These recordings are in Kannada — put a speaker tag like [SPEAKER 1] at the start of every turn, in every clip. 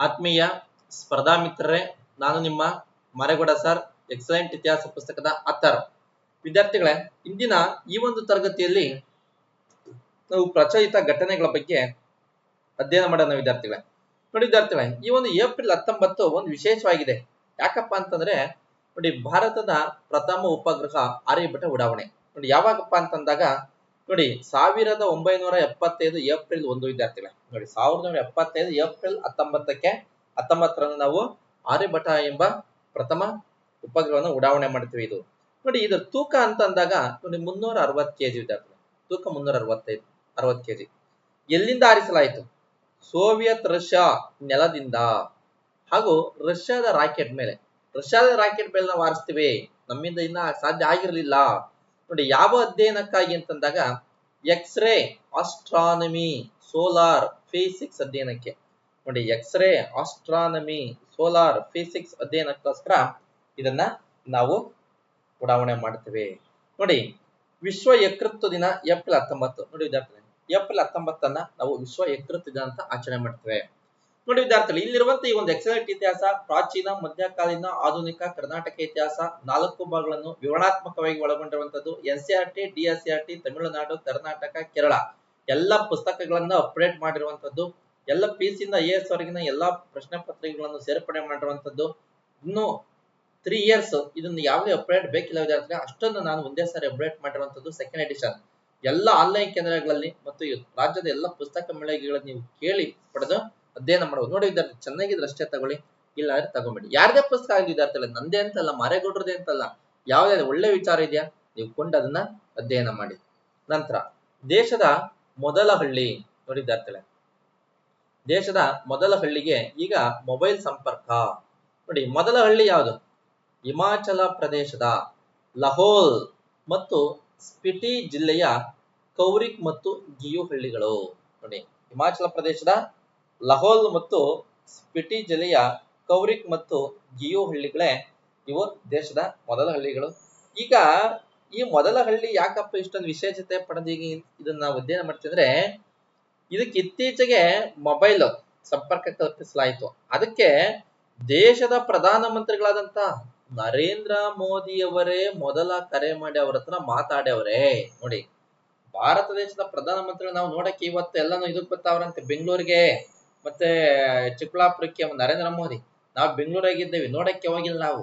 [SPEAKER 1] ಆತ್ಮೀಯ ಸ್ಪರ್ಧಾ ಮಿತ್ರರೇ, ನಾನು ನಿಮ್ಮ ಮರೆಗೌಡ ಸರ್, ಎಕ್ಸಲೆಂಟ್ ಇತಿಹಾಸ ಪುಸ್ತಕದ ಆತರ್ ವಿದ್ಯಾರ್ಥಿಗಳೇ, ಇಂದಿನ ಈ ಒಂದು ತರಗತಿಯಲ್ಲಿ ನಾವು ಪ್ರಚಲಿತ ಘಟನೆಗಳ ಬಗ್ಗೆ ಅಧ್ಯಯನ ಮಾಡೋಣ ವಿದ್ಯಾರ್ಥಿಗಳೇ. ನೋಡಿ ವಿದ್ಯಾರ್ಥಿಗಳೇ, ಈ ಒಂದು ಏಪ್ರಿಲ್ ಹತ್ತೊಂಬತ್ತು ಒಂದು ವಿಶೇಷವಾಗಿದೆ. ಯಾಕಪ್ಪ ಅಂತಂದ್ರೆ, ನೋಡಿ ಭಾರತದ ಪ್ರಥಮ ಉಪಗ್ರಹ ಆರ್ಯಭಟ ಉಡಾವಣೆ. ನೋಡಿ ಯಾವಾಗಪ್ಪ ಅಂತಂದಾಗ, ನೋಡಿ ಸಾವಿರದ ಒಂಬೈನೂರ ಎಪ್ಪತ್ತೈದು ಏಪ್ರಿಲ್ ಒಂದು ವಿದ್ಯಾರ್ಥಿಗಳೇ. ನೋಡಿ, ಸಾವಿರದ ಒಂಬೈನೂರ ಎಪ್ಪತ್ತೈದು ಏಪ್ರಿಲ್ ಹತ್ತೊಂಬತ್ತಕ್ಕೆ ಹತ್ತೊಂಬತ್ತರಂದು ನಾವು ಆರ್ಯಭಟ ಎಂಬ ಪ್ರಥಮ ಉಪಗ್ರಹವನ್ನು ಉಡಾವಣೆ ಮಾಡ್ತೀವಿ ಇದು. ನೋಡಿ, ಇದರ ತೂಕ ಅಂತ ಅಂದಾಗ ನೋಡಿ, ಮುನ್ನೂರ ಅರವತ್ತು ಕೆಜಿ ವಿದ್ಯಾರ್ಥಿ ತೂಕ ಮುನ್ನೂರ ಅರವತ್ತೈದು, ಅರವತ್ತು ಕೆಜಿ. ಎಲ್ಲಿಂದ ಆರಿಸಲಾಯಿತು? ಸೋವಿಯತ್ ರಷ್ಯಾ ನೆಲದಿಂದ. ಹಾಗೂ ರಷ್ಯಾದ ರಾಕೆಟ್ ಮೇಲೆ. ರಷ್ಯಾದ ರಾಕೆಟ್ ಮೇಲೆ ನಾವು ಆರಿಸ್ತೀವಿ. ನಮ್ಮಿಂದ ಇನ್ನ ಸಾಧ್ಯ ಆಗಿರಲಿಲ್ಲ. ನೋಡಿ, ಯಾವ ಅಧ್ಯಯನಕ್ಕಾಗಿ ಅಂತಂದಾಗ, ಎಕ್ಸ್ರೇ, ಆಸ್ಟ್ರಾನಮಿ ಸೋಲಾರ್ ಫಿಸಿಕ್ಸ್ ಅಧ್ಯಯನಕ್ಕೆ. ನೋಡಿ ಎಕ್ಸ್ರೇ ಆಸ್ಟ್ರಾನಮಿ ಸೋಲಾರ್ ಫಿಸಿಕ್ಸ್ ಅಧ್ಯಯನಕ್ಕೋಸ್ಕರ ಇದನ್ನ ನಾವು ಉಡಾವಣೆ ಮಾಡ್ತೇವೆ. ನೋಡಿ, ವಿಶ್ವ ಯಕೃತ್ವ ದಿನ ಏಪ್ರಿಲ್ ಹತ್ತೊಂಬತ್ತು. ನೋಡಿ ವಿದ್ಯಾರ್ಥಿ ಏಪ್ರಿಲ್ ಹತ್ತೊಂಬತ್ತನ್ನ ನಾವು ವಿಶ್ವ ಯಕೃತ್ತು ದಿನ ಅಂತ ಆಚರಣೆ ಮಾಡ್ತೇವೆ. ನೋಡಿ ವಿದ್ಯಾರ್ಥಿಗಳು, ಇಲ್ಲಿರುವಂತ ಈ ಒಂದು ಎಕ್ಸಲೆಂಟ್ ಇತಿಹಾಸ, ಪ್ರಾಚೀನ, ಮಧ್ಯಕಾಲೀನ, ಆಧುನಿಕ, ಕರ್ನಾಟಕ ಇತಿಹಾಸ, ನಾಲ್ಕು ಭಾಗಗಳನ್ನು ವಿವರಣಾತ್ಮಕವಾಗಿ ಒಳಗೊಂಡಿರುವಂತದ್ದು N C T T Tamil Nadu, Karnataka, Kerala. ಎಲ್ಲ ಪುಸ್ತಕಗಳನ್ನ ಅಪ್ಡೇಟ್ ಮಾಡಿರುವಂತದ್ದು, ಎಲ್ಲ ಪಿ ಸಿ ಇಂದ ಐ ಎಸ್ ವರೆಗಿನ ಎಲ್ಲಾ ಪ್ರಶ್ನೆ ಪತ್ರಿಕೆಗಳನ್ನು ಸೇರ್ಪಡೆ ಮಾಡಿರುವಂತದ್ದು, ಇನ್ನು ತ್ರೀ ಇಯರ್ಸ್ ಇದನ್ನ ಯಾವುದೇ ಅಪ್ಡೇಟ್ ಬೇಕಿಲ್ಲ ವಿದ್ಯಾರ್ಥಿಗಳು ಅಷ್ಟೊಂದು ನಾನು ಒಂದೇ ಸಾರಿ ಅಪ್ಡೇಟ್ ಮಾಡಿರುವಂತದ್ದು ಸೆಕೆಂಡ್ ಎಡಿಷನ್ ಎಲ್ಲ ಆನ್ಲೈನ್ ಕೇಂದ್ರಗಳಲ್ಲಿ ಮತ್ತು ರಾಜ್ಯದ ಎಲ್ಲ ಪುಸ್ತಕ ಮಳಿಗೆಗಳನ್ನು ನೀವು ಕೇಳಿ ಪಡೆದು ಅಧ್ಯಯನ ಮಾಡಬಹುದು ನೋಡಿ ವಿದ್ಯಾರ್ಥಿ, ಚೆನ್ನಾಗಿದ್ರೆ ಅಷ್ಟೇ ತಗೊಳ್ಳಿ ಇಲ್ಲ ಅಂದ್ರೆ ತಗೊಂಬೇಡಿ. ಯಾರದೇ ಪುಸ್ತಕ ಆಗಿದೆ ವಿದ್ಯಾರ್ಥಿಗಳು, ನಂದೇ ಅಂತಲ್ಲ ಮಾರೇಗೌಡ್ರದೇ ಅಂತಲ್ಲ ಯಾವುದೇ ಒಳ್ಳೆ ವಿಚಾರ ಇದೆಯಾ, ನೀವು ಕೊಂಡು ಅದನ್ನ ಅಧ್ಯಯನ ಮಾಡಿ. ನಂತರ, ದೇಶದ ಮೊದಲ ಹಳ್ಳಿ ನೋಡಿ ವಿದ್ಯಾರ್ಥಿಗಳೇ. ದೇಶದ ಮೊದಲ ಹಳ್ಳಿಗೆ ಈಗ ಮೊಬೈಲ್ ಸಂಪರ್ಕ. ನೋಡಿ, ಮೊದಲ ಹಳ್ಳಿ ಯಾವುದು? ಹಿಮಾಚಲ ಪ್ರದೇಶದ ಲಹೋಲ್ ಮತ್ತು ಸ್ಪಿಟಿ ಜಿಲ್ಲೆಯ ಕೌರಿಕ್ ಮತ್ತು ಗಿಯು ಹಳ್ಳಿಗಳು. ನೋಡಿ, ಹಿಮಾಚಲ ಪ್ರದೇಶದ ಲಹೋಲ್ ಮತ್ತು ಸ್ಪಿಟಿ ಜಿಲ್ಲೆಯ ಕೌರಿಕ್ ಮತ್ತು ಗಿಯು ಹಳ್ಳಿಗಳೇ ಇವು ದೇಶದ ಮೊದಲ ಹಳ್ಳಿಗಳು. ಈಗ ಈ ಮೊದಲ ಹಳ್ಳಿ ಯಾಕಪ್ಪ ಇಷ್ಟೊಂದು ವಿಶೇಷತೆ ಪಡೆದೀಗಿ ಇದನ್ನ ನಾವು ಅಧ್ಯಯನ ಮಾಡ್ತಿದ್ರೆ ಇದಕ್ಕೆ ಇತ್ತೀಚೆಗೆ ಮೊಬೈಲ್ ಸಂಪರ್ಕ ಕಲ್ಪಿಸಲಾಯಿತು. ಅದಕ್ಕೆ ದೇಶದ ಪ್ರಧಾನ ಮಂತ್ರಿಗಳಾದಂತ ನರೇಂದ್ರ ಮೋದಿಯವರೇ ಮೊದಲ ಕರೆ ಮಾಡಿ ಅವ್ರ ಹತ್ರ ಮಾತಾಡ್ಯವರೇ. ನೋಡಿ, ಭಾರತ ದೇಶದ ಪ್ರಧಾನ ಮಂತ್ರಿಗಳು ನಾವು ನೋಡಕ್ಕೆ ಇವತ್ತು ಎಲ್ಲಾನು ಇದಕ್ ಬರ್ತಾವ್ರಂತೆ. ಬೆಂಗಳೂರಿಗೆ, ಮತ್ತೆ ಚಿಕ್ಕಬಳ್ಳಾಪುರಕ್ಕೆ ನರೇಂದ್ರ ಮೋದಿ. ನಾವು ಬೆಂಗಳೂರಾಗಿದ್ದೇವೆ, ನೋಡಕ್ಕೆ ಹೋಗಿಲ್ಲ ನಾವು.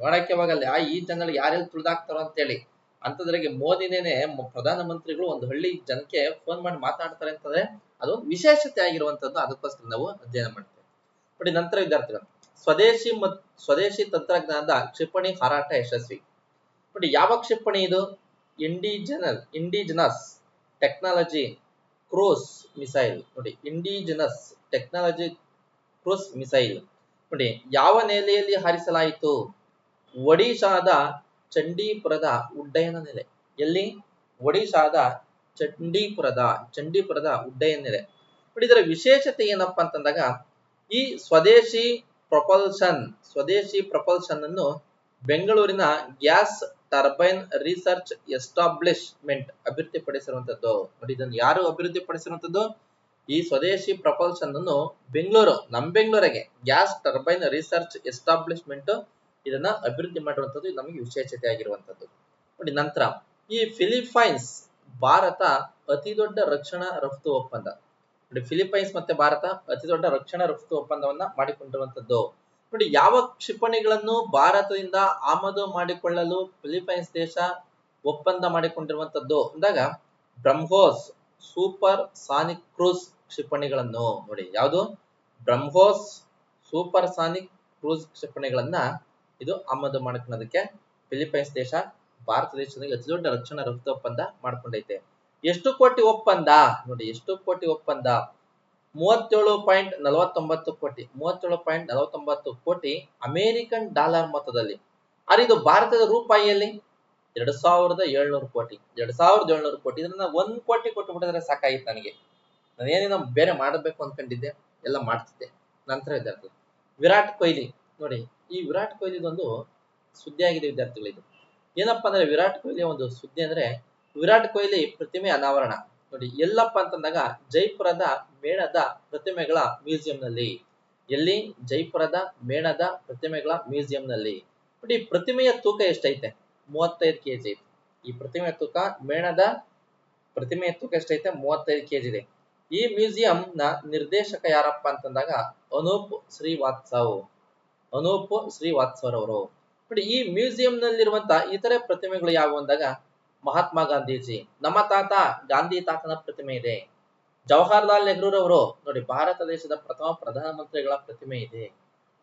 [SPEAKER 1] ನೋಡಕ್ಕೆ ಹೋಗಲ್ಲ ಆ, ಈ ಜನಗಳು ಯಾರೆಲ್ಲ ತುಳಿದಾಕ್ತಾರೋ ಅಂತೇಳಿ. ಅಂತದ್ರಾಗೆ ಮೋದಿನೇನೆ ಪ್ರಧಾನ ಮಂತ್ರಿಗಳು ಒಂದು ಹಳ್ಳಿ ಜನಕ್ಕೆ ಫೋನ್ ಮಾಡಿ ಮಾತಾಡ್ತಾರೆ ಅಂತಂದ್ರೆ ಅದೊಂದು ವಿಶೇಷತೆ ಆಗಿರುವಂತದ್ದು ಅದಕ್ಕೋಸ್ಕರ ನಾವು ಅಧ್ಯಯನ ಮಾಡ್ತೇವೆ. ನೋಡಿ, ನಂತರ ವಿದ್ಯಾರ್ಥಿಗಳು. ಸ್ವದೇಶಿ ಮತ್ ಸ್ವದೇಶಿ ತಂತ್ರಜ್ಞಾನದ ಕ್ಷಿಪಣಿ ಹಾರಾಟ ಯಶಸ್ವಿ. ನೋಡಿ, ಯಾವ ಕ್ಷಿಪಣಿ ಇದು? ಇಂಡಿಜಿನಲ್, ಇಂಡಿಜಿನಸ್ ಟೆಕ್ನಾಲಜಿ ಕ್ರೂಸ್ ಮಿಸೈಲ್. ನೋಡಿ, ಇಂಡಿಜಿನಸ್ ಟೆಕ್ನಾಲಜಿ ಕ್ರೂಸ್ ಮಿಸೈಲ್. ನೋಡಿ, ಯಾವ ನೆಲೆಯಲ್ಲಿ ಹಾರಿಸಲಾಯಿತು? ಒಡಿಶಾದ ಚಂಡೀಪುರದ ಉಡ್ಡಯನ ನೆಲೆ. ಎಲ್ಲಿ? ಒಡಿಶಾದ ಚಂಡೀಪುರದ ಚಂಡೀಪುರದ ಉಡ್ಡಯನ ನೆಲೆ. ಬಟ್ ಇದರ ವಿಶೇಷತೆ ಏನಪ್ಪಾ ಅಂತಂದಾಗ, ಈ ಸ್ವದೇಶಿ ಪ್ರೊಪಲ್ಷನ್ ಸ್ವದೇಶಿ ಪ್ರೊಪಲ್ಷನ್ ಅನ್ನು ಬೆಂಗಳೂರಿನ ಗ್ಯಾಸ್ ಟರ್ಬೈನ್ ರಿಸರ್ಚ್ ಎಸ್ಟಾಬ್ಲಿಷ್ಮೆಂಟ್ ಅಭಿವೃದ್ಧಿಪಡಿಸಿರುವಂತದ್ದು ನೋಡಿ, ಇದನ್ನು ಯಾರು ಅಭಿವೃದ್ಧಿಪಡಿಸಿರುವಂತದ್ದು ಈ ಸ್ವದೇಶಿ ಪ್ರಪಲ್ಸನ್ ಅನ್ನು ಬೆಂಗಳೂರು ನಮ್ ಬೆಂಗಳೂರಿಗೆ ಗ್ಯಾಸ್ ಟರ್ಬೈನ್ ರಿಸರ್ಚ್ ಎಸ್ಟಾಬ್ಲಿಷ್ಮೆಂಟ್ ಇದನ್ನ ಅಭಿವೃದ್ಧಿ ಮಾಡಿರುವಂತದ್ದು ನಮಗೆ ವಿಶೇಷತೆ ಆಗಿರುವಂತದ್ದು ನೋಡಿ, ನಂತರ ಈ ಫಿಲಿಪೈನ್ಸ್ ಭಾರತ ಅತಿ ದೊಡ್ಡ ರಕ್ಷಣಾ ರಫ್ತು ಒಪ್ಪಂದ. ನೋಡಿ, ಫಿಲಿಪೈನ್ಸ್ ಮತ್ತೆ ಭಾರತ ಅತಿ ದೊಡ್ಡ ರಕ್ಷಣಾ ರಫ್ತು ಒಪ್ಪಂದವನ್ನ ಮಾಡಿಕೊಂಡಿರುವಂತದ್ದು ನೋಡಿ, ಯಾವ ಕ್ಷಿಪಣಿಗಳನ್ನು ಭಾರತದಿಂದ ಆಮದು ಮಾಡಿಕೊಳ್ಳಲು ಫಿಲಿಪೈನ್ಸ್ ದೇಶ ಒಪ್ಪಂದ ಮಾಡಿಕೊಂಡಿರುವಂತದ್ದು ಅಂದಾಗ, ಬ್ರಹ್ಮೋಸ್ ಸೂಪರ್ ಸಾನಿಕ್ ಕ್ರೂಸ್ ಕ್ಷಿಪಣಿಗಳನ್ನು ನೋಡಿ. ಯಾವುದು? ಬ್ರಹ್ಮೋಸ್ ಸೂಪರ್ ಸಾನಿಕ್ ಕ್ರೂಸ್ ಕ್ಷಿಪಣಿಗಳನ್ನ ಇದು ಆಮದು ಮಾಡ್ಕೊಳ್ಳೋದಕ್ಕೆ ಫಿಲಿಪೈನ್ಸ್ ದೇಶ ಭಾರತ ದೇಶದ ಅತಿ ದೊಡ್ಡ ರಕ್ಷಣಾ ರಫ್ತು ಒಪ್ಪಂದ ಮಾಡ್ಕೊಂಡೈತೆ. ಎಷ್ಟು ಕೋಟಿ ಒಪ್ಪಂದ? ನೋಡಿ, ಎಷ್ಟು ಕೋಟಿ ಒಪ್ಪಂದ? ಮೂವತ್ತೇಳು ಪಾಯಿಂಟ್ ನಲವತ್ತೊಂಬತ್ತು ಕೋಟಿ, ಮೂವತ್ತೇಳು ಪಾಯಿಂಟ್ ನಲವತ್ತೊಂಬತ್ತು ಕೋಟಿ ಅಮೆರಿಕನ್ ಡಾಲರ್ ಮೊತ್ತದಲ್ಲಿ. ಆದ್ರೆ ಇದು ಭಾರತದ ರೂಪಾಯಿಯಲ್ಲಿ ಎರಡ್ ಸಾವಿರದ ಏಳ್ನೂರು ಕೋಟಿ. ಎರಡ್ ಸಾವಿರದ ಏಳ್ನೂರು ಕೋಟಿ. ಇದನ್ನ ಒಂದ್ ಕೋಟಿ ಕೊಟ್ಟು ಬಿಟ್ಟಿದ್ರೆ ಸಾಕಾಗಿತ್ತು ನನಗೆ. ನಾನು ಏನೇನೋ ಬೇರೆ ಮಾಡಬೇಕು ಅನ್ಕೊಂಡಿದ್ದೆ? ಎಲ್ಲ ಮಾಡ್ತಿದ್ದೆ. ನಂತರ ವಿರಾಟ್ ಕೊಹ್ಲಿ. ನೋಡಿ ಈ ವಿರಾಟ್ ಕೊಹ್ಲಿದೊಂದು ಸುದ್ದಿ ಆಗಿದೆ ವಿದ್ಯಾರ್ಥಿಗಳು ಇದು ಏನಪ್ಪಾ ಅಂದ್ರೆ ವಿರಾಟ್ ಕೊಹ್ಲಿ ಒಂದು ಸುದ್ದಿ ಅಂದ್ರೆ ವಿರಾಟ್ ಕೊಹ್ಲಿ ಪ್ರತಿಮೆ ಅನಾವರಣ. ನೋಡಿ ಎಲ್ಲಪ್ಪ ಅಂತಂದಾಗ ಜೈಪುರದ ಮೇಣದ ಪ್ರತಿಮೆಗಳ ಮ್ಯೂಸಿಯಂನಲ್ಲಿ. ಎಲ್ಲಿ? ಜೈಪುರದ ಮೇಣದ ಪ್ರತಿಮೆಗಳ ಮ್ಯೂಸಿಯಂನಲ್ಲಿ. ನೋಡಿ ಪ್ರತಿಮೆಯ ತೂಕ ಎಷ್ಟೈತೆ? ಮೂವತ್ತೈದು ಕೆಜಿ ಈ ಪ್ರತಿಮೆಯ ತೂಕ, ಮೇಣದ ಪ್ರತಿಮೆಯ ತೂಕ ಎಷ್ಟೈತೆ? ಮೂವತ್ತೈದು ಕೆಜಿ ಇದೆ. ಈ ಮ್ಯೂಸಿಯಂ ನ ನಿರ್ದೇಶಕ ಯಾರಪ್ಪ ಅಂತಂದಾಗ ಅನೂಪ್ ಶ್ರೀವಾತ್ಸವ್. ಅನೂಪ್ ಅವರು ನೋಡಿ, ಈ ಮ್ಯೂಸಿಯಂನಲ್ಲಿರುವಂತಹ ಇತರೆ ಪ್ರತಿಮೆಗಳು ಯಾವುವು ಅಂದಾಗ, ಮಹಾತ್ಮ ಗಾಂಧೀಜಿ. ನಮ್ಮ ತಾತ ಗಾಂಧಿ ತಾತನ ಪ್ರತಿಮೆ ಇದೆ. ಜವಾಹರ್ಲಾಲ್ ನೆಹರೂರವರು, ನೋಡಿ, ಭಾರತ ದೇಶದ ಪ್ರಥಮ ಪ್ರಧಾನಮಂತ್ರಿಗಳ ಪ್ರತಿಮೆ ಇದೆ.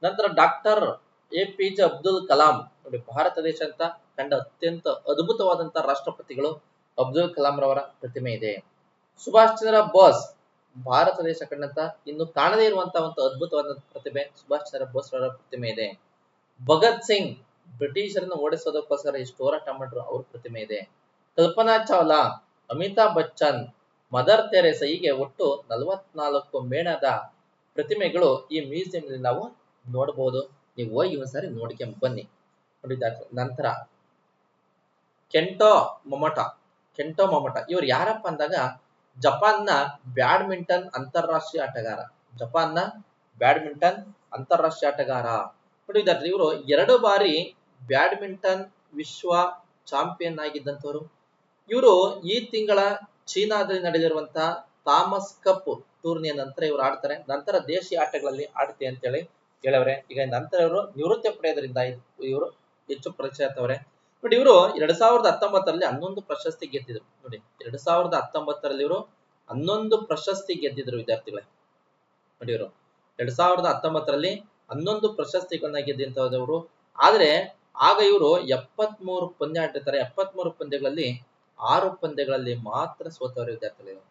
[SPEAKER 1] ನಂತರ doctor A P J Abdul Kalam, ನೋಡಿ, ಭಾರತ ದೇಶ ಅಂತ ಕಂಡ ಅತ್ಯಂತ ಅದ್ಭುತವಾದಂತಹ ರಾಷ್ಟ್ರಪತಿಗಳು ಅಬ್ದುಲ್ ಕಲಾಂ ರವರ ಪ್ರತಿಮೆ ಇದೆ. ಸುಭಾಷ್ ಚಂದ್ರ ಬೋಸ್ ಭಾರತ ದೇಶ ಕಂಡಂತ ಇನ್ನು ಕಾಣದೇ ಇರುವಂತಹ ಒಂದು ಅದ್ಭುತವಾದ ಪ್ರತಿಭೆ ಸುಭಾಷ್ ಚಂದ್ರ ಬೋಸ್ ಅವರ ಪ್ರತಿಮೆ ಇದೆ. ಭಗತ್ ಸಿಂಗ್ ಬ್ರಿಟಿಷರನ್ನು ಓಡಿಸೋದಕ್ಕೋಸ್ಕರ ಎಷ್ಟು ಹೋರಾಟ ಮಾಡಿದ್ರು ಅವ್ರ ಪ್ರತಿಮೆ ಇದೆ. ಕಲ್ಪನಾ ಚಾವ್ಲಾ, ಅಮಿತಾಬ್ ಬಚ್ಚನ್, ಮದರ್ ತೆರೆಸ ಹೀಗೆ ಒಟ್ಟು ನಲವತ್ನಾಲ್ಕು ಮೇಣದ ಪ್ರತಿಮೆಗಳು ಈ ಮ್ಯೂಸಿಯಂ ನಾವು ನೋಡಬಹುದು ನೀವು ಹೋಗಿ ಒಂದ್ಸಾರಿ ನೋಡ್ಕೊಂಡ್ ಬನ್ನಿ. ನಂತರ ಕೆಂಟೋ ಮೊಮಟ ಕೆಂಟೋ ಮೊಮಟ ಇವ್ರು ಯಾರಪ್ಪ ಅಂದಾಗ ಜಪಾನ್ನ ಬ್ಯಾಡ್ಮಿಂಟನ್ ಅಂತಾರಾಷ್ಟ್ರೀಯ ಆಟಗಾರ. ಜಪಾನ್ನ ಬ್ಯಾಡ್ಮಿಂಟನ್ ಅಂತಾರಾಷ್ಟ್ರೀಯ ಆಟಗಾರ. ನೋಡಿ ಇವರು ಎರಡು ಬಾರಿ ಬ್ಯಾಡ್ಮಿಂಟನ್ ವಿಶ್ವ ಚಾಂಪಿಯನ್ ಆಗಿದ್ದಂಥವ್ರು. ಇವರು ಈ ತಿಂಗಳ ಚೀನಾದಲ್ಲಿ ನಡೆದಿರುವಂತಹ ಥಾಮಸ್ ಕಪ್ ಟೂರ್ನಿಯ ನಂತರ ಇವರು ಆಡ್ತಾರೆ. ನಂತರ ದೇಶೀಯ ಆಟಗಳಲ್ಲಿ ಆಡ್ತೀವಿ ಅಂತೇಳಿ ಹೇಳವ್ರೆ ಈಗ ನಂತರ ಇವರು ನಿವೃತ್ತಿ ಪಡೆಯೋದ್ರಿಂದ ಇವರು ಹೆಚ್ಚು ಪರಿಚಯ ಆಗ್ತವ್ರೆ ನೋಡಿ ಇವರು ಎರಡ್ ಸಾವಿರದ ಹತ್ತೊಂಬತ್ತರಲ್ಲಿ ಹನ್ನೊಂದು ಪ್ರಶಸ್ತಿ ಗೆದ್ದಿದ್ರು. ನೋಡಿ, ಎರಡ್ ಸಾವಿರದ ಹತ್ತೊಂಬತ್ತರಲ್ಲಿ ಇವರು ಹನ್ನೊಂದು ಪ್ರಶಸ್ತಿ ಗೆದ್ದಿದ್ರು ವಿದ್ಯಾರ್ಥಿಗಳೇ. ನೋಡಿ ಇವರು, ಎರಡ್ ಸಾವಿರದ ಹತ್ತೊಂಬತ್ತರಲ್ಲಿ ಹನ್ನೊಂದು ಪ್ರಶಸ್ತಿಗಳನ್ನ ಗೆದ್ದಂತವರು ಆದ್ರೆ, ಆಗ ಇವರು ಎಪ್ಪತ್ ಮೂರು ಪಂದ್ಯ ಆಡಿರ್ತಾರೆ ಎಪ್ಪತ್ ಮೂರು ಪಂದ್ಯಗಳಲ್ಲಿ ಆರು ಪಂದ್ಯಗಳಲ್ಲಿ ಮಾತ್ರ ಸೋತವರು ವಿದ್ಯಾರ್ಥಿಗಳು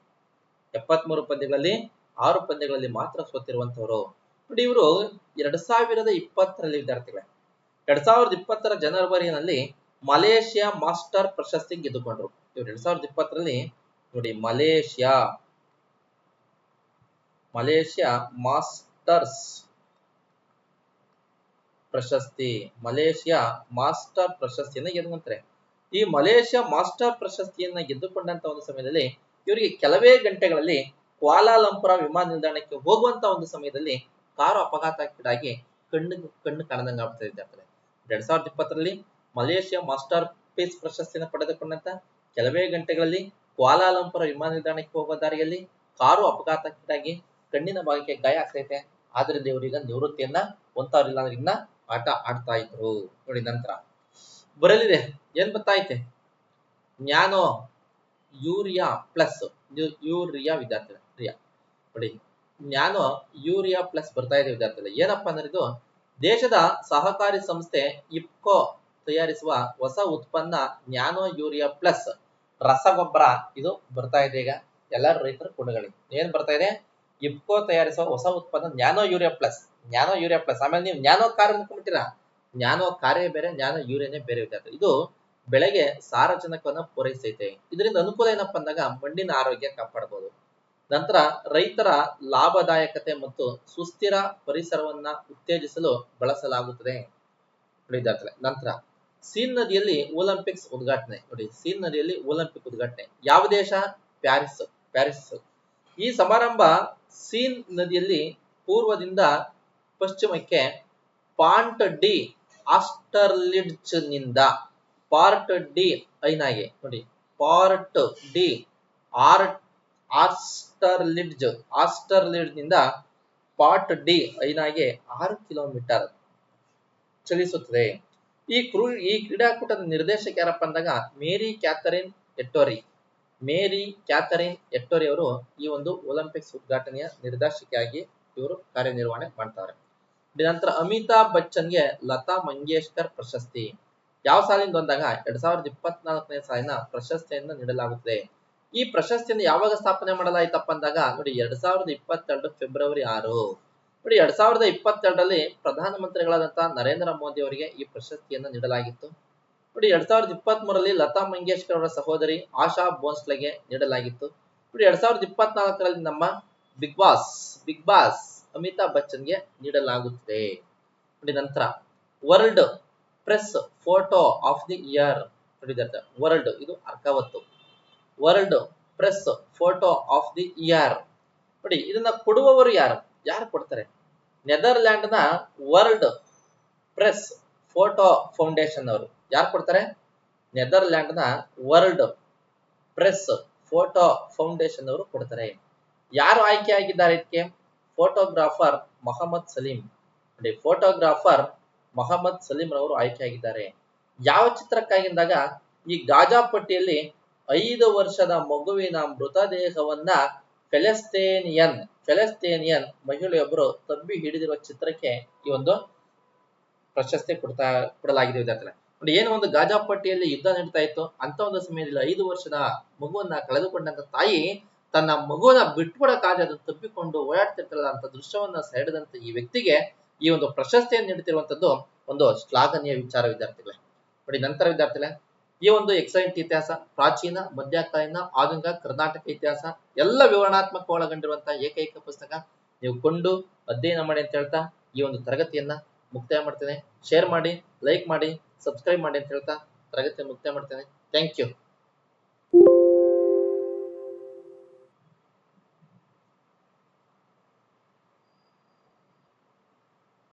[SPEAKER 1] ಎಪ್ಪತ್ ಮೂರು ಪಂದ್ಯಗಳಲ್ಲಿ ಆರು ಪಂದ್ಯಗಳಲ್ಲಿ ಮಾತ್ರ ಸೋತಿರುವಂತವರು ನೋಡಿ ಇವರು ಎರಡ್ ಸಾವಿರದ ಇಪ್ಪತ್ತರಲ್ಲಿ ವಿದ್ಯಾರ್ಥಿಗಳೇ. ಎರಡ್ ಸಾವಿರದ ಇಪ್ಪತ್ತರ ಜನವರಿನಲ್ಲಿ ಮಲೇಷಿಯಾ ಮಾಸ್ಟರ್ ಪ್ರಶಸ್ತಿ ಗೆದ್ದುಕೊಂಡ್ರು. ಇವ್ರು ಎರಡ್ ಸಾವಿರದ ಇಪ್ಪತ್ತರಲ್ಲಿ ನೋಡಿ, ಮಲೇಷ್ಯಾ ಮಲೇಷ್ಯಾ ಮಾಸ್ಟರ್ಸ್ ಪ್ರಶಸ್ತಿ, ಮಲೇಷ್ಯಾ ಮಾಸ್ಟರ್ ಪ್ರಶಸ್ತಿಯನ್ನ ಗೆದ್ದುಕೊಂತಾರೆ. ಈ ಮಲೇಷ್ಯಾ ಮಾಸ್ಟರ್ ಪ್ರಶಸ್ತಿಯನ್ನ ಗೆದ್ದುಕೊಂಡಂತ ಒಂದು ಸಮಯದಲ್ಲಿ ಇವರಿಗೆ ಕೆಲವೇ ಗಂಟೆಗಳಲ್ಲಿ ಕ್ವಾಲಾಲಂಪುರ ವಿಮಾನ ನಿಲ್ದಾಣಕ್ಕೆ ಹೋಗುವಂತ ಒಂದು ಸಮಯದಲ್ಲಿ ಕಾರು ಅಪಘಾತಕ್ಕೀಡಾಗಿ ಕಣ್ಣು ಕಣ್ಣು ಕಾಣದಂಗ ಆಗ್ತಾ ಇದ್ದಾರೆ ಎರಡ್ ಸಾವಿರದ ಇಪ್ಪತ್ತರಲ್ಲಿ ಮಲೇಷಿಯಾ ಮಾಸ್ಟರ್ ಪೀಸ್ ಪ್ರಶಸ್ತಿಯನ್ನು ಪಡೆದುಕೊಂಡಂತ ಕೆಲವೇ ಗಂಟೆಗಳಲ್ಲಿ ಕ್ವಾಲಾಲಂಪುರ ವಿಮಾನ ನಿಲ್ದಾಣಕ್ಕೆ ಹೋಗುವ ದಾರಿಯಲ್ಲಿ ಕಾರು ಅಪಘಾತಕ್ಕೀಡಾಗಿ ಕಣ್ಣಿನ ಭಾಗಕ್ಕೆ ಗಾಯ ಆಗ್ತೈತೆ ಆದ್ರಿಂದ ಇವರೀಗ ನಿವೃತ್ತಿಯನ್ನ ಹೊಂತಾವ್ರಿಲ್ಲ ಅಂದ್ರೆ ಇನ್ನ ಆಟ ಆಡ್ತಾ ಇದ್ರು. ನೋಡಿ ನಂತರ. ಬರಲಿದೆ. ಏನ್ ಗೊತ್ತಾಯ್ತೆ? ನ್ಯಾನೋ ಯೂರಿಯಾ ಪ್ಲಸ್ ಯೂರಿಯಾ ವಿದ್ಯಾರ್ಥಿ ರಿಯಾ. ನೋಡಿ, ನ್ಯಾನೋ ಯೂರಿಯಾ ಪ್ಲಸ್ ಬರ್ತಾ ಇದೆ ವಿದ್ಯಾರ್ಥಿಗಳು. ಏನಪ್ಪಾ ಅಂದ್ರೆ ಇದು ದೇಶದ ಸಹಕಾರಿ ಸಂಸ್ಥೆ ಇಪ್ಕೋ ತಯಾರಿಸುವ ಹೊಸ ಉತ್ಪನ್ನ ನ್ಯಾನೋ ಯೂರಿಯಾ ಪ್ಲಸ್ ರಸಗೊಬ್ಬರ. ಇದು ಬರ್ತಾ ಇದೆ ಈಗ ಎಲ್ಲ ರೈತರ ಕೊಡುಗಳಿ. ಏನ್ ಬರ್ತಾ ಇದೆ? ಇಪ್ಕೋ ತಯಾರಿಸುವ ಹೊಸ ಉತ್ಪನ್ನ nano urea plus. Nano urea plus. ಆಮೇಲೆ ನೀವು ನ್ಯಾನೋ ಕಾರ್ ಅನ್ಕೊಂಡ್ಬಿಟ್ಟಿರಾ ನ್ಯಾನೋ ಕಾರ್ಯ ಬೇರೆ, ನ್ಯಾನೋ ಯೂರಿಯಾನೇ ಬೇರೆ ವಿಚಾರ ಇದು ಬೆಳೆಗೆ ಸಾರಜನಕವನ್ನು ಪೂರೈಸೈತೆ ಇದರಿಂದ ಅನುಕೂಲ ಏನಪ್ಪಾ ಅಂದಾಗ ಮಣ್ಣಿನ ಆರೋಗ್ಯ ಕಾಪಾಡಬಹುದು ನಂತರ ರೈತರ ಲಾಭದಾಯಕತೆ ಮತ್ತು ಸುಸ್ಥಿರ ಪರಿಸರವನ್ನ ಉತ್ತೇಜಿಸಲು ಬಳಸಲಾಗುತ್ತದೆ. ನಂತರ ಸೀನ್ ನದಿಯಲ್ಲಿ ಒಲಿಂಪಿಕ್ಸ್ ಉದ್ಘಾಟನೆ. ನೋಡಿ, ಸೀನ್ ನದಿಯಲ್ಲಿ ಒಲಿಂಪಿಕ್ ಉದ್ಘಾಟನೆ. ಯಾವ ದೇಶ? ಪ್ಯಾರಿಸ್. ಪ್ಯಾರಿಸ್. ಈ ಸಮಾರಂಭ ಸೀನ್ ನದಿಯಲ್ಲಿ ಪೂರ್ವದಿಂದ ಪಶ್ಚಿಮಕ್ಕೆ ಪಾಂಟ್ ಡಿ ಆಸ್ಟರ್ಲಿಡ್ಜ್ನಿಂದ ಪಾರ್ಟ್ ಡಿ ಐನಾಗೆ. ನೋಡಿ ಪಾರ್ಟ್ ಡಿ ಆರ್, ಆಸ್ಟರ್ಲಿಡ್ಜ್. ಆಸ್ಟರ್ಲಿಡ್ನಿಂದ ಪಾರ್ಟ್ ಡಿ ಐನಾಗೆ ಆರು ಕಿಲೋಮೀಟರ್ ಚಲಿಸುತ್ತದೆ. ಈ ಕ್ರೂ, ಈ ಕ್ರೀಡಾಕೂಟದ ನಿರ್ದೇಶಕ ಯಾರಪ್ಪ ಅಂದಾಗ ಮೇರಿ ಕ್ಯಾಥರಿನ್ ಎಟ್ಟೋರಿ. ಮೇರಿ ಕ್ಯಾಥರಿನ್ ಎಟ್ಟೋರಿ ಅವರು ಈ ಒಂದು ಒಲಿಂಪಿಕ್ಸ್ ಉದ್ಘಾಟನೆಯ ನಿರ್ದೇಶಕಿಯಾಗಿ ಇವರು ಕಾರ್ಯನಿರ್ವಹಣೆ ಮಾಡ್ತಾರೆ. ನಂತರ ಅಮಿತಾಬ್ ಬಚ್ಚನ್ಗೆ ಲತಾ ಮಂಗೇಶ್ಕರ್ ಪ್ರಶಸ್ತಿ. ಯಾವ ಸಾಲಿಂದ ಬಂದಾಗ ಎರಡ್ ಸಾವಿರದ ಇಪ್ಪತ್ನಾಲ್ಕನೇ ಸಾಲಿನ ಪ್ರಶಸ್ತಿಯನ್ನು ನೀಡಲಾಗುತ್ತದೆ. ಈ ಪ್ರಶಸ್ತಿಯನ್ನು ಯಾವಾಗ ಸ್ಥಾಪನೆ ಮಾಡಲಾಯಿತಪ್ಪ ಅಂದಾಗ ನೋಡಿ, ಎರಡ್ ಸಾವಿರದ ಇಪ್ಪತ್ತೆರಡು ಫೆಬ್ರವರಿ ಆರು. ನೋಡಿ, ಎರಡ್ ಸಾವಿರದ ಇಪ್ಪತ್ತೆರಡರಲ್ಲಿ ಪ್ರಧಾನಮಂತ್ರಿಗಳಾದಂತಹ ನರೇಂದ್ರ ಮೋದಿ ಅವರಿಗೆ ಈ ಪ್ರಶಸ್ತಿಯನ್ನು ನೀಡಲಾಗಿತ್ತು. ನೋಡಿ, ಎರಡ್ ಸಾವಿರದ ಇಪ್ಪತ್ತ್ ಮೂರರಲ್ಲಿ ಲತಾ ಮಂಗೇಶ್ಕರ್ ಅವರ ಸಹೋದರಿ ಆಶಾ ಬೋನ್ಸ್ಲೆಗೆ ನೀಡಲಾಗಿತ್ತು. ನೋಡಿ, ಎರಡ್ ಸಾವಿರದ ಇಪ್ಪತ್ನಾಲ್ಕರಲ್ಲಿ ನಮ್ಮ big boss big boss Amitabh ಬಚ್ಚನ್ಗೆ ನೀಡಲಾಗುತ್ತದೆ. ನೋಡಿ, ನಂತರ world press photo of the year ನೋಡಿದಂತೆ ವರ್ಲ್ಡ್, ಇದು ಅರ್ಕಾವತ್ತು. World press photo of the year. ನೋಡಿ, ಇದನ್ನ ಕೊಡುವವರು ಯಾರು? ಯಾರು ಕೊಡ್ತಾರೆ? ನೆದರ್ಲ್ಯಾಂಡ್ನ ವರ್ಲ್ಡ್ ಪ್ರೆಸ್ ಫೋಟೋ ಫೌಂಡೇಶನ್ ಅವರು ಯಾರು ಕೊಡ್ತಾರೆ? ನೆದರ್ಲ್ಯಾಂಡ್ನ ವರ್ಲ್ಡ್ ಪ್ರೆಸ್ ಫೋಟೋ ಫೌಂಡೇಶನ್ ಅವರು ಕೊಡ್ತಾರೆ. ಯಾರು ಆಯ್ಕೆ ಆಗಿದ್ದಾರೆ ಇದಕ್ಕೆ? Photographer Mohammed Salem. ನೋಡಿ ಫೋಟೋಗ್ರಾಫರ್ ಮೊಹಮ್ಮದ್ ಸಲೀಂ ರವರು ಆಯ್ಕೆ ಆಗಿದ್ದಾರೆ ಯಾವ ಚಿತ್ರಕ್ಕಾಗಿಂದಾಗ ಈ ಗಾಜಾಪಟ್ಟಿಯಲ್ಲಿ ಐದು ವರ್ಷದ ಮಗುವಿನ ಮೃತದೇಹವನ್ನ ಫೆಲೆಸ್ತೇನಿಯನ್ ಫೆಲೆಸ್ತೇನಿಯನ್ ಮಹಿಳೆಯೊಬ್ಬರು ತಬ್ಬಿ ಹಿಡಿದಿರುವ ಚಿತ್ರಕ್ಕೆ ಈ ಒಂದು ಪ್ರಶಸ್ತಿ ಕೊಡ್ತಾ, ಕೊಡಲಾಗಿದೆ ವಿದ್ಯಾರ್ಥಿ ನೋಡಿ, ಏನು ಒಂದು ಗಾಜಾ ಪಟ್ಟಿಯಲ್ಲಿ ಯುದ್ಧ ನಡೀತಾ ಇತ್ತು, ಅಂತ ಒಂದು ಸಮಯದಲ್ಲಿ ಐದು ವರ್ಷದ ಮಗುವನ್ನ ಕಳೆದುಕೊಂಡಂತ ತಾಯಿ ತನ್ನ ಮಗುವನ್ನ ಬಿಟ್ಕೊಡಕ್ಕಾಗಿ ಅದು ತಬ್ಬಿಕೊಂಡು ಓಡಾಡ್ತಿರ್ತಾರಲ್ಲ ಅಂತ ದೃಶ್ಯವನ್ನ ಸೆಳೆದಂತ ಈ ವ್ಯಕ್ತಿಗೆ ಈ ಒಂದು ಪ್ರಶಸ್ತಿಯನ್ನು ನೀಡುತ್ತಿರುವಂತದ್ದು ಒಂದು ಶ್ಲಾಘನೀಯ ವಿಚಾರ ವಿದ್ಯಾರ್ಥಿಗಳೇ. ನೋಡಿ, ನಂತರ ವಿದ್ಯಾರ್ಥಿಗಳೇ ಈ ಒಂದು ಎಕ್ಸೈಂಟ್ ಇತಿಹಾಸ, ಪ್ರಾಚೀನ ಮಧ್ಯಕಾಲೀನ ಆಧುನಿಕ ಕರ್ನಾಟಕ ಇತಿಹಾಸ, ಎಲ್ಲ ವಿವರಣಾತ್ಮಕ ಒಳಗೊಂಡಿರುವಂತಹ ಏಕೈಕ ಪುಸ್ತಕ ನೀವು ಕೊಂಡು ಅಧ್ಯಯನ ಮಾಡಿ ಅಂತ ಹೇಳ್ತಾ ಈ ಒಂದು ತರಗತಿಯನ್ನ ಮುಕ್ತಾಯ ಮಾಡ್ತೇನೆ. ಶೇರ್ ಮಾಡಿ ಲೈಕ್ ಮಾಡಿ ಸಬ್ಸ್ಕ್ರೈಬ್ ಮಾಡಿ ಅಂತ ಹೇಳ್ತಾ ತರಗತಿ ಮುಕ್ತಾಯ ಮಾಡ್ತೇನೆ. Thank you